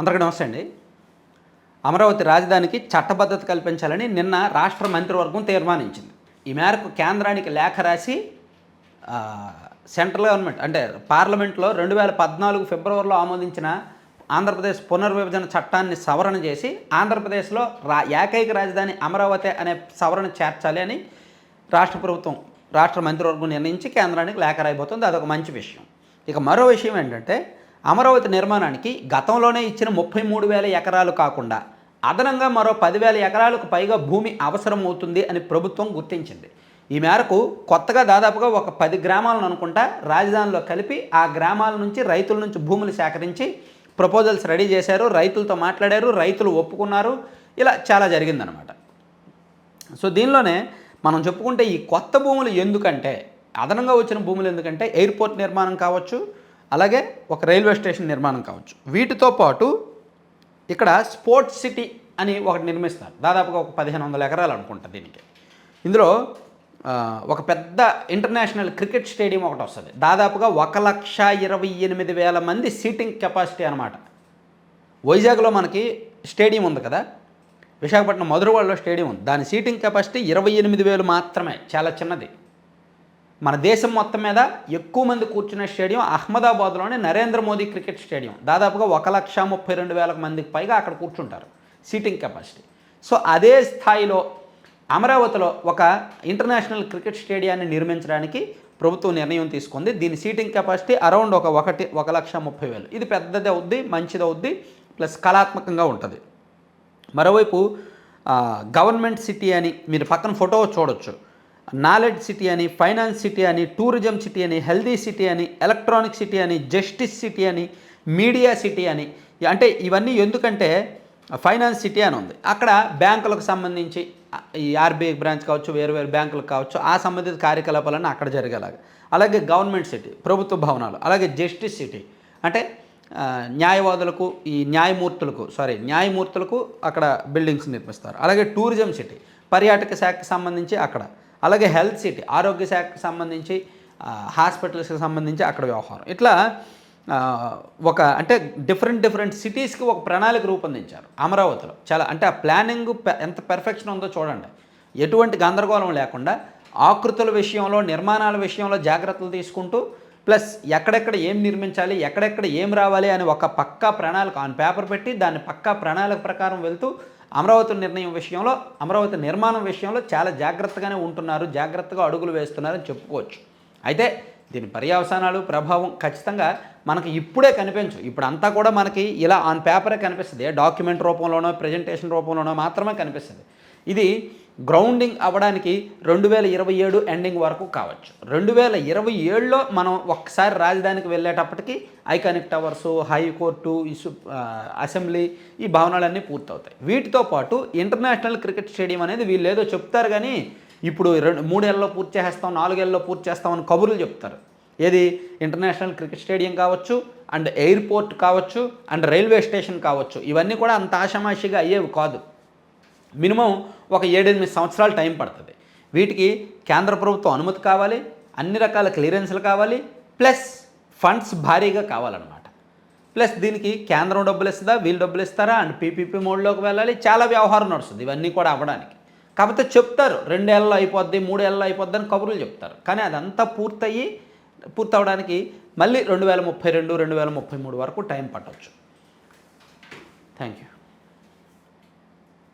అందరికీ నమస్తే అండి. అమరావతి రాజధానికి చట్టబద్ధత కల్పించాలని నిన్న రాష్ట్ర మంత్రివర్గం తీర్మానించింది. ఈ మేరకు కేంద్రానికి లేఖ రాసి సెంట్రల్ గవర్నమెంట్ అంటే పార్లమెంట్లో రెండు వేల పద్నాలుగు ఫిబ్రవరిలో ఆమోదించిన ఆంధ్రప్రదేశ్ పునర్విభజన చట్టాన్ని సవరణ చేసి ఆంధ్రప్రదేశ్లో రా ఏకైక రాజధాని అమరావతి అనే సవరణ చేర్చాలి అని రాష్ట్ర ప్రభుత్వం రాష్ట్ర మంత్రివర్గం నిర్ణయించి కేంద్రానికి లేఖ రాయబోతుంది. అదొక మంచి విషయం. ఇక మరో విషయం ఏంటంటే అమరావతి నిర్మాణానికి గతంలోనే ఇచ్చిన ముప్పై మూడు వేల ఎకరాలు కాకుండా అదనంగా మరో పదివేల ఎకరాలకు పైగా భూమి అవసరం అవుతుంది అని ప్రభుత్వం గుర్తించింది. ఈ మేరకు కొత్తగా దాదాపుగా ఒక పది గ్రామాలను అనుకుంటా రాజధానిలో కలిపి ఆ గ్రామాల నుంచి రైతుల నుంచి భూములు సేకరించి ప్రపోజల్స్ రెడీ చేశారు. రైతులతో మాట్లాడారు. రైతులు ఒప్పుకున్నారు. ఇలా చాలా జరిగిందనమాట సో దీనిలోనే మనం చెప్పుకుంటే ఈ కొత్త భూములు ఎందుకంటే అదనంగా వచ్చిన భూములు ఎందుకంటే ఎయిర్పోర్ట్ నిర్మాణం కావచ్చు అలాగే ఒక రైల్వే స్టేషన్ నిర్మాణం కావచ్చు. వీటితో పాటు ఇక్కడ స్పోర్ట్స్ సిటీ అని ఒకటి నిర్మిస్తారు. దాదాపుగా ఒక పదిహేను వందల ఎకరాలు అనుకుంటా దీనికి. ఇందులో ఒక పెద్ద ఇంటర్నేషనల్ క్రికెట్ స్టేడియం ఒకటి వస్తుంది. దాదాపుగా ఒక లక్ష ఇరవై ఎనిమిది వేల మంది సీటింగ్ కెపాసిటీ అనమాట వైజాగ్లో మనకి స్టేడియం ఉంది కదా? విశాఖపట్నం మధురవాడలో స్టేడియం ఉంది. దాని సీటింగ్ కెపాసిటీ ఇరవై ఎనిమిది వేలు మాత్రమే. చాలా చిన్నది. మన దేశం మొత్తం మీద ఎక్కువ మంది కూర్చున్న స్టేడియం అహ్మదాబాద్లోని నరేంద్ర మోదీ క్రికెట్ స్టేడియం. దాదాపుగా ఒక లక్ష ముప్పై రెండు వేల మందికి పైగా అక్కడ కూర్చుంటారు. సీటింగ్ కెపాసిటీ సో అదే స్థాయిలో అమరావతిలో ఒక ఇంటర్నేషనల్ క్రికెట్ స్టేడియాన్ని నిర్మించడానికి ప్రభుత్వం నిర్ణయం తీసుకుంది. దీని సీటింగ్ కెపాసిటీ అరౌండ్ ఒక ఒకటి ఒక లక్ష ముప్పై వేలు. ఇది పెద్దది అవుద్ది మంచిది అవుద్ది ప్లస్ కళాత్మకంగా ఉంటుంది. మరోవైపు గవర్నమెంట్ సిటీ అని మీరు పక్కన ఫోటో చూడొచ్చు. నాలెడ్జ్ సిటీ అని ఫైనాన్స్ సిటీ అని టూరిజం సిటీ అని హెల్దీ సిటీ అని ఎలక్ట్రానిక్ సిటీ అని జస్టిస్ సిటీ అని మీడియా సిటీ అని. అంటే ఇవన్నీ ఎందుకంటే ఫైనాన్స్ సిటీ అని ఉంది. అక్కడ బ్యాంకులకు సంబంధించి ఈ ఆర్బీఐ బ్రాంచ్ కావచ్చు వేరు వేరు బ్యాంకులకు కావచ్చు ఆ సంబంధిత కార్యకలాపాలన్నీ అక్కడ జరిగేలాగా. అలాగే గవర్నమెంట్ సిటీ ప్రభుత్వ భవనాలు అలాగే జస్టిస్ సిటీ. అంటే న్యాయవాదులకు ఈ న్యాయమూర్తులకు సారీ న్యాయమూర్తులకు అక్కడ బిల్డింగ్స్ నిర్మిస్తారు. అలాగే టూరిజం సిటీ పర్యాటక శాఖకు సంబంధించి అక్కడ. అలాగే హెల్త్ సిటీ ఆరోగ్య శాఖకు సంబంధించి హాస్పిటల్స్కి సంబంధించి అక్కడ వ్యవహారం. ఇట్లా ఒక అంటే డిఫరెంట్ డిఫరెంట్ సిటీస్కి ఒక ప్రణాళిక రూపొందించారు అమరావతిలో. చాలా అంటే ఆ ప్లానింగ్ ఎంత పెర్ఫెక్షన్ ఉందో చూడండి. ఎటువంటి గందరగోళం లేకుండా ఆకృతుల విషయంలో నిర్మాణాల విషయంలో జాగ్రత్తలు తీసుకుంటూ ప్లస్ ఎక్కడెక్కడ ఏం నిర్మించాలి ఎక్కడెక్కడ ఏం రావాలి అని ఒక పక్కా ప్రణాళిక ఆన్ పేపర్ పెట్టి దాన్ని పక్కా ప్రణాళిక ప్రకారం వెళ్తూ అమరావతి నిర్ణయం విషయంలో అమరావతి నిర్మాణం విషయంలో చాలా జాగ్రత్తగానే ఉంటున్నారు జాగ్రత్తగా అడుగులు వేస్తున్నారని చెప్పుకోవచ్చు. అయితే దీని పర్యవసానాలు ప్రభావం ఖచ్చితంగా మనకి ఇప్పుడే కనిపించు. ఇప్పుడు అంతా కూడా మనకి ఇలా ఆన్ పేపరే కనిపిస్తుంది. డాక్యుమెంట్ రూపంలోనో ప్రజెంటేషన్ రూపంలోనో మాత్రమే కనిపిస్తుంది. ఇది గ్రౌండింగ్ అవ్వడానికి రెండు వేల ఇరవై ఏడు ఎండింగ్ వరకు కావచ్చు. రెండు వేల ఇరవై ఏడులో మనం ఒక్కసారి రాజధానికి వెళ్ళేటప్పటికి ఐకానిక్ టవర్స్ హైకోర్టు ఇసు అసెంబ్లీ ఈ భవనాలన్నీ పూర్తవుతాయి. వీటితో పాటు ఇంటర్నేషనల్ క్రికెట్ స్టేడియం అనేది వీళ్ళు ఏదో చెప్తారు కానీ ఇప్పుడు రెండు మూడేళ్ళలో పూర్తి చేస్తాం నాలుగేళ్ళలో పూర్తి చేస్తామని కబుర్లు చెప్తారు. ఏది? ఇంటర్నేషనల్ క్రికెట్ స్టేడియం కావచ్చు అండ్ ఎయిర్పోర్ట్ కావచ్చు అండ్ రైల్వే స్టేషన్ కావచ్చు. ఇవన్నీ కూడా అంత ఆషామాషిగా అయ్యేవి కాదు. మినిమం ఒక ఏడెనిమిది సంవత్సరాలు టైం పడుతుంది. వీటికి కేంద్ర ప్రభుత్వం అనుమతి కావాలి అన్ని రకాల క్లియరెన్స్లు కావాలి ప్లస్ ఫండ్స్ భారీగా కావాలన్నమాట. ప్లస్ దీనికి కేంద్రం డబ్బులు ఇస్తుందా? వీళ్ళు డబ్బులు ఇస్తారా? అండ్ పీపీపీ మోడ్లోకి వెళ్ళాలి. చాలా వ్యవహారం నడుస్తుంది. ఇవన్నీ కూడా అవ్వడానికి. కాకపోతే చెప్తారు రెండేళ్ళలో అయిపోద్ది మూడేళ్ళలో అయిపోద్ది అని కబుర్లు చెప్తారు. కానీ అదంతా పూర్తయ్యి పూర్తవడానికి మళ్ళీ రెండు వేల ముప్పై రెండు రెండు వేల ముప్పై మూడు వరకు టైం పట్టవచ్చు థ్యాంక్ యూ